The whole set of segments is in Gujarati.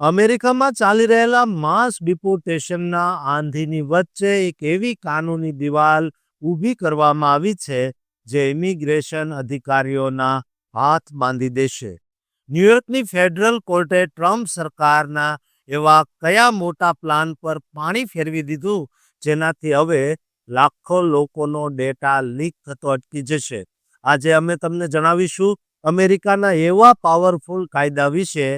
અમેરિકામાં ચાલી રહેલા માસ ડિપોર્ટેશનના આંધીની વચ્ચે એક એવી કાનૂની દિવાલ ઊભી કરવામાં આવી છે, જે ઇમિગ્રેશન અધિકારીઓના હાથ બાંધી દેશે. ન્યુયોર્કની ફેડરલ કોર્ટે ટ્રમ્પ સરકારના એવા કયા મોટા પ્લાન પર પાણી ફેરવી દીધું? જેનાથી હવે લાખો લોકોનો ડેટા લીક થતો અટકી જશે. આજે અમે તમને જણાવીશું અમેરિકાના એવા પાવરફુલ કાયદા વિશે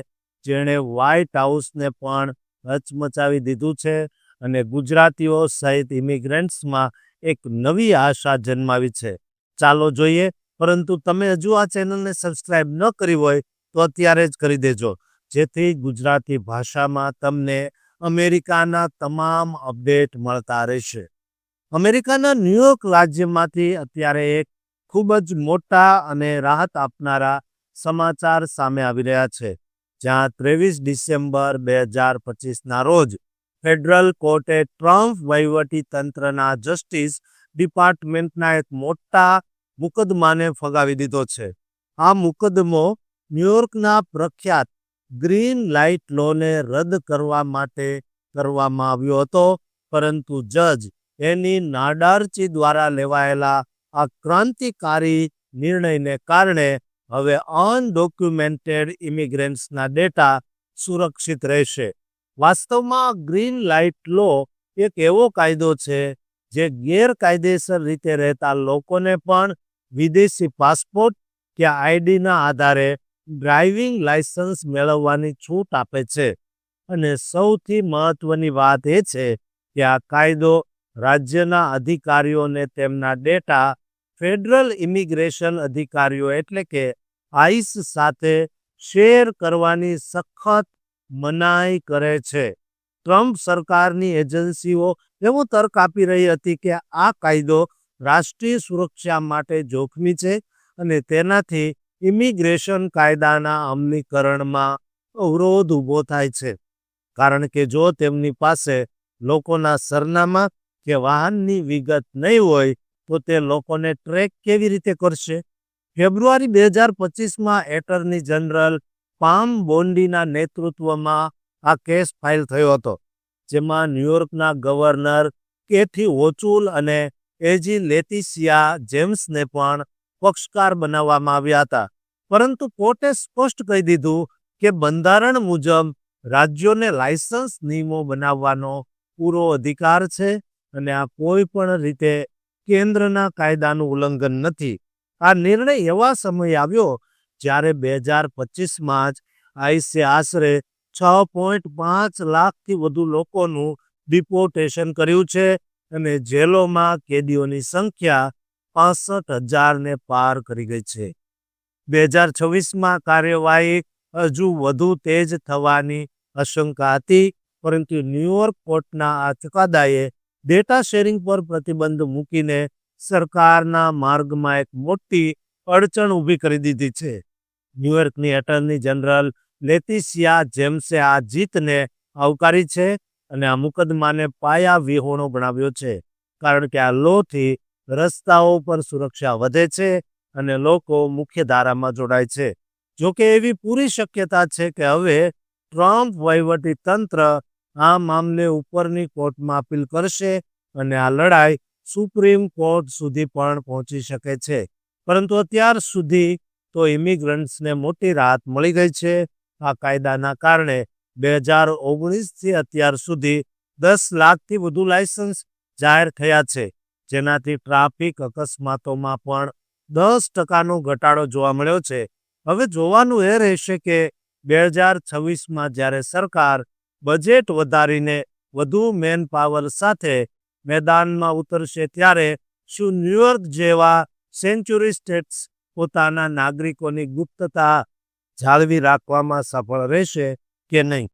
જેણે વ્હાઇટ હાઉસને પણ હચમચાવી દીધું છે અને ગુજરાતીઓ સહિત ઇમિગ્રન્ટ્સમાં એક નવી આશા જન્માવી છે. ચાલો જોઈએ, પરંતુ તમે હજુ આ ચેનલને સબસ્ક્રાઇબ ન કરી હોય તો અત્યારે જ કરી દેજો, જેથી ગુજરાતી ભાષામાં તમને અમેરિકાના તમામ અપડેટ મળતા રહેશે. અમેરિકાના ન્યુયોર્ક રાજ્યમાંથી અત્યારે એક ખૂબ જ મોટા અને રાહત આપનારા સમાચાર સામે આવી રહ્યા છે. જ્યાં ત્રેવીસ ડિસેમ્બર બે હજાર પચીસના રોજ ફેડરલ કોર્ટે ટ્રમ્પ વહીવટી તંત્રના જસ્ટિસ ડિપાર્ટમેન્ટના એક મોટા મુકદ્દમાને ફગાવી દીધો છે. આ મુકદ્દમો ન્યુયોર્કના પ્રખ્યાત ગ્રીન લાઇટ લોને રદ કરવા માટે કરવામાં આવ્યો હતો, પરંતુ જજ એની નાડારચી દ્વારા લેવાયેલા આ ક્રાંતિકારી નિર્ણયને કારણે હવે અનડોક્યુમેન્ટેડ ઇમિગ્રન્ટ્સના ડેટા સુરક્ષિત રહેશે. વાસ્તવમાં ગ્રીન લાઇટ લો એક એવો કાયદો છે જે ગેરકાયદેસર રીતે રહેતા લોકોને પણ વિદેશી પાસપોર્ટ કે આઈડીના આધારે ડ્રાઇવિંગ લાયસન્સ મેળવવાની છૂટ આપે છે. અને સૌથી મહત્વની વાત એ છે કે આ કાયદો રાજ્યના અધિકારીઓને તેમના ડેટા ફેડરલ ઇમિગ્રેશન અધિકારીઓ એટલે કે આઈસ સાથે શેર કરવાની સખત મનાઈ કરે છે. ટ્રમ્પ સરકારની એજન્સીઓ એવો તર્ક આપી રહી હતી કે આ કાયદો રાષ્ટ્રીય સુરક્ષા માટે જોખમી છે અને તેનાથી ઇમિગ્રેશન કાયદાના અમલીકરણમાં અવરોધ ઊભો થાય છે. કારણ કે જો તેમની પાસે લોકોના સરનામા કે વાહનની વિગત નહીં હોય તો તે લોકોને ટ્રેક કેવી રીતે કરશે? ફેબ્રુઆરી બે હજાર પચીસમાં એટર્ની જનરલ પામ બોન્ડીના નેતૃત્વમાં આ કેસ ફાઇલ થયો હતો, જેમાં ન્યુયોર્કના ગવર્નર કેથી ઓચુલ અને એજી લેતિસિયા જેમ્સને પણ પક્ષકાર બનાવવામાં આવ્યા હતા. પરંતુ કોર્ટે સ્પષ્ટ કહી દીધું કે બંધારણ મુજબ રાજ્યોને લાયસન્સ નિયમો બનાવવાનો પૂરો અધિકાર છે અને આ કોઈ પણ રીતે કેન્દ્રના કાયદાનું ઉલ્લંઘન નથી. આ નિર્ણય એવા સમયે આવ્યો જ્યારે બે હજાર પચીસમાં જ આઈસે આશરે છ પોઈન્ટ પાંચ લાખથી વધુ લોકોનું ડિપોર્ટેશન કર્યું છે અને જેલોમાં કેદીઓની સંખ્યા પાસઠ હજારને પાર કરી ગઈ છે. બે હજાર છવ્વીસમાં કાર્યવાહી હજુ વધુ તેજ થવાની આશંકા હતી, પરંતુ ન્યુયોર્ક કોર્ટના આ ચુકાદાએ ડેટા શેરિંગ પર પ્રતિબંધ મૂકીને સરકારના માર્ગમાં એક મોટી અડચણ ઊભી કરી દીધી છે. ન્યુયોર્કની એટર્ની જનરલ લેતિશિયા જેમ્સે આ જીતને આવકારી છે અને આ મુકદમાને પાયા વિહોણો ગણાવ્યો છે, કારણ કે આ લોથી રસ્તાઓ પર સુરક્ષા વધે છે અને લોકો મુખ્ય ધારામાં જોડાય છે. જોકે એવી પૂરી શક્યતા છે કે હવે ટ્રમ્પ વહીવટી તંત્ર આ મામલે ઉપરની કોર્ટમાં અપીલ કરશે અને આ લડાઈ સુપ્રીમ કોર્ટ સુધી પણ પહોંચી શકે છે. પરંતુ અત્યાર સુધી તો ઇમિગ્રન્ટ્સને મોટી રાહત મળી ગઈ છે. આ કાયદાના કારણે બે હજાર ઓગણીસથી અત્યાર સુધી દસ લાખથી વધુ લાયસન્સ જાહેર થયા છે. જેનાથી ટ્રાફિક અકસ્માતોમાં પણ દસ ટકાનો ઘટાડો જોવા મળ્યો છે. હવે જોવાનું એ રહેશે કે બે હજાર છવ્વીસમાં જ્યારે સરકાર બજેટ વધારીને વધુ મેન પાવર સાથે મેદાનમાં ઉતરશે ત્યારે શું ન્યુયોર્ક જેવા સેન્ચુરી સ્ટેટ્સ પોતાના નાગરિકોની ગુપ્તતા જાળવી રાખવામાં સફળ રહેશે કે નહીં?